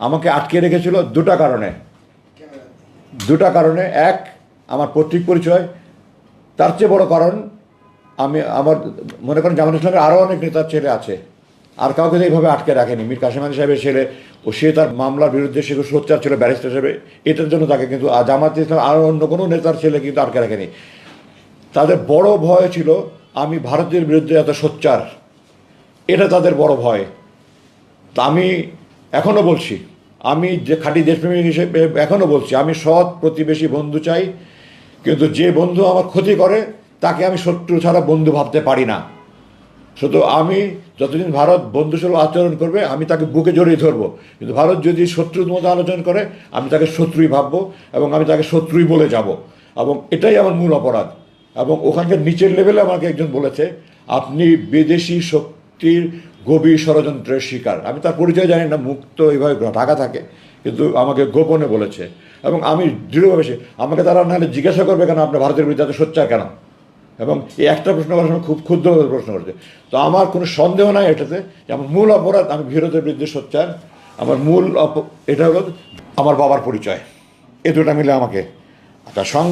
আমাকে আটকে রেখেছিল দুটা কারণে। দুটা কারণে, এক, আমার পৈতৃক পরিচয়। তার চেয়ে বড় কারণ, আমি, আমার, মনে করেন জামাত ইসলামের আরও অনেক নেতার ছেলে আছে। আর কাউকে তো এইভাবে আটকে রাখেনি। মীর কাসিম আলী সাহেবের ছেলে, ও সে তার মামলার বিরুদ্ধে সে সোচ্চার ছিল ব্যারিস্টার হিসেবে। এটার জন্য তাকে কিন্তু জামাত ইসলাম আর অন্য কোনো নেতার ছেলে কিন্তু আটকে রাখেনি। তাদের বড় ভয় ছিল, আমি ভারতের বিরুদ্ধে এত সোচ্চার। এটা তাদের বড় ভয়। তা আমি এখনও বলছি আমি যে খাঁটি দেশপ্রেমিক হিসেবে এখনও বলছি, আমি সৎ প্রতিবেশী বন্ধু চাই, কিন্তু যে বন্ধু আমার ক্ষতি করে, তাকে আমি শত্রু ছাড়া বন্ধু ভাবতে পারি না। শুধু আমি যতদিন ভারত বন্ধুসুলভ আচরণ করবে, আমি তাকে বুকে জড়িয়ে ধরবো। কিন্তু ভারত যদি শত্রুর মতো আলোচনা করে, আমি তাকে শত্রুই ভাববো এবং আমি তাকে শত্রুই বলে যাব। এবং এটাই আমার মূল অপরাধ। এবং ওখানকার নিচের লেভেলে আমাকে একজন বলেছে, আপনি বিদেশি শক্তির গভীর ষড়যন্ত্রের শিকার। আমি তার পরিচয় জানি না, মুক্ত এইভাবে ঢাকা থাকে, কিন্তু আমাকে গোপনে বলেছে। এবং আমি দৃঢ়ভাবে সে- আমাকে তারা নাহলে জিজ্ঞাসা করবে কেন? আপনার ভারতের বিরুদ্ধে এত সোচ্চার কেন? এবং এই একটা প্রশ্ন করার সময় খুব ক্ষুদ্রভাবে প্রশ্ন করছে। তো আমার কোনো সন্দেহ নাই এটাতে যে আমার মূল অপরাধ, আমি ভারতের বিরুদ্ধে সোচ্চার। আমার মূল অপ এটা হলো আমার বাবার পরিচয়। এ দুটা মিলে আমাকে। আচ্ছা সং